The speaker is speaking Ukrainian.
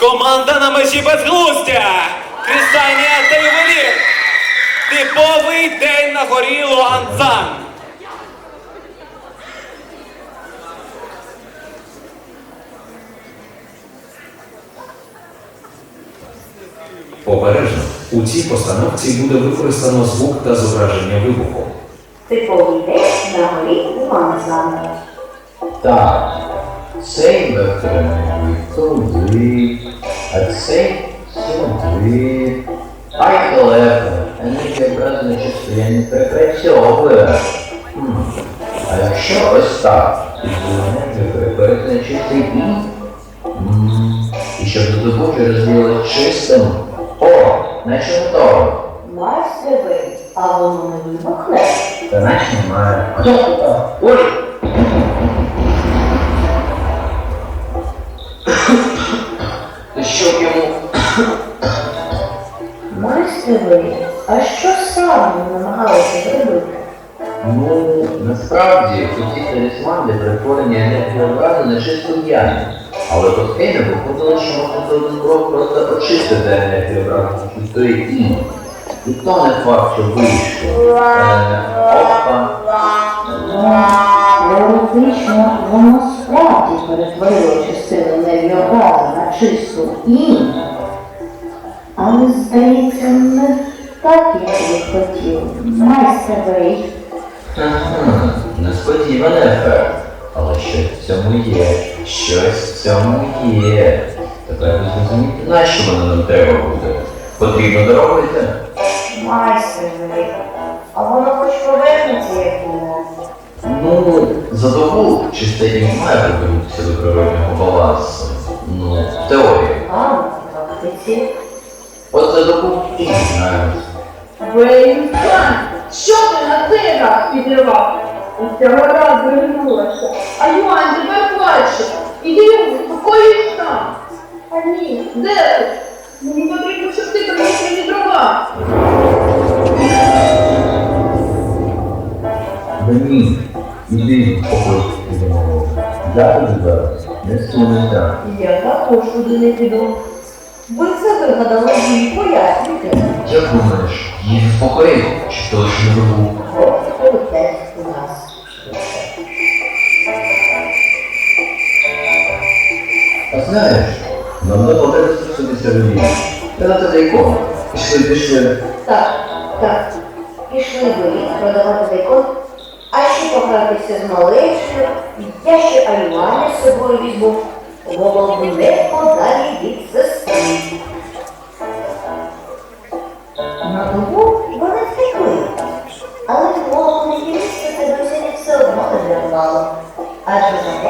Команда на межі безглуздя! Крісанія та ювелір! Типовий день на горі Луанцан! Обережно у цій постановці буде використано звук та зображення вибуху. Типовий день на горі Луанзан. Так, цей витримує туди, а цей сюди. Ай, далеко, енергія образної частини припрацьовує. Хм. А якщо ось так, і енергію переперетне чистий і? Щоб до добужі розділили чистим. О, наче готово. Майстровий, а воно не вибухне. Та наче немає. Що? Ой! Ти що йому? Майстровий, а що саме намагалися зробити? Ну, насправді, ці талісман для перетворення енергії образи на чисту діяльність. Але по схемі виходило, що можна за один крок просто очистити на чистої і. І то не факт, що вийшло. Е, опа. Теоретично воно справді перетворило частину енергії образи на чисту і. Але, здається, не так, як ви хотів. Майстровий. Ага, несподіваний ефект. Але щось в цьому є. Щось в цьому є. Тепер ви зрозумієте, нащо воно нам треба буде? Потрібно дорогуйте. Майстровий. А воно хоч повернеться, як було. Чистий не має повернутися до природнього балансу. Ну, в теорії. А на практиці. От не знаю. Вейнхан, що ти на цей раз підривав? І цього разу вернулася. А Юань тебе плаче. Іди, заспокоюсь там. А ні, де ти? Мені потрібно, щоб ти приніс мені дрова. Да ні, іди покой підемо. Я тобі зараз не сунуся. Я також туди не піду. Ви це вигадали ви і пояснюйте. Як думаєш, її заспокоїв, чи забув? Просто теж у нас. А знаєш, нам не потрібно собі сьогодні. Та на це ікона. Пішли, пішли. Так, так. Пішли ви продавати дайкон, а ще погратися з малечою. Я ще Аюаня з собою візьму. Головне подалі від сестри. На добу вони втекли. Але в головне місце це досі не все одно не врятувало. Адже за